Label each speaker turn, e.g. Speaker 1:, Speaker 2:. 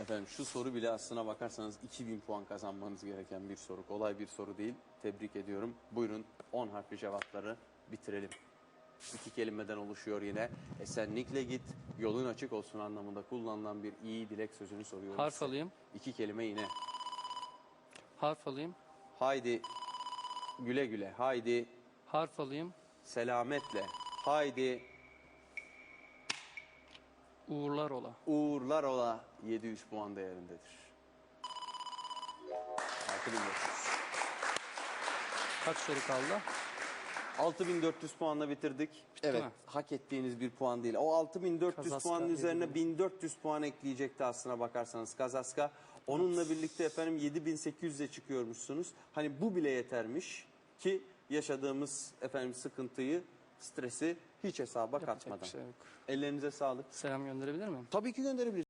Speaker 1: Efendim şu soru bile aslına bakarsanız 2000 puan kazanmanız gereken bir soru. Kolay bir soru değil. Tebrik ediyorum. Buyurun 10 harfli cevapları bitirelim. İki kelimeden oluşuyor yine. Esenlikle git, yolun açık olsun anlamında kullanılan bir iyi dilek sözünü soruyorum.
Speaker 2: Harf
Speaker 1: size.
Speaker 2: alayım.
Speaker 1: İki kelime yine.
Speaker 2: Harf alayım.
Speaker 1: Haydi güle güle, haydi
Speaker 2: Harf alayım.
Speaker 1: selametle, haydi
Speaker 2: Uğurlar ola.
Speaker 1: uğurlar ola 700 puan değerindedir. 6400.
Speaker 2: Kaç soru kaldı?
Speaker 1: 6400 puanla bitirdik. evet,
Speaker 2: mi?
Speaker 1: hak ettiğiniz bir puan değil. O 6400
Speaker 2: Kazaska
Speaker 1: puanın üzerine
Speaker 2: yedi
Speaker 1: 1400 puan ekleyecekti aslına bakarsanız Kazaska. Onunla birlikte efendim 7800'e çıkıyormuşsunuz. Hani bu bile yetermiş ki yaşadığımız efendim sıkıntıyı, stresi hiç hesaba
Speaker 2: Yapacak
Speaker 1: katmadan.
Speaker 2: bir şey yok.
Speaker 1: Ellerinize sağlık.
Speaker 2: Selam gönderebilir miyim?
Speaker 1: Tabii ki gönderebilirsiniz.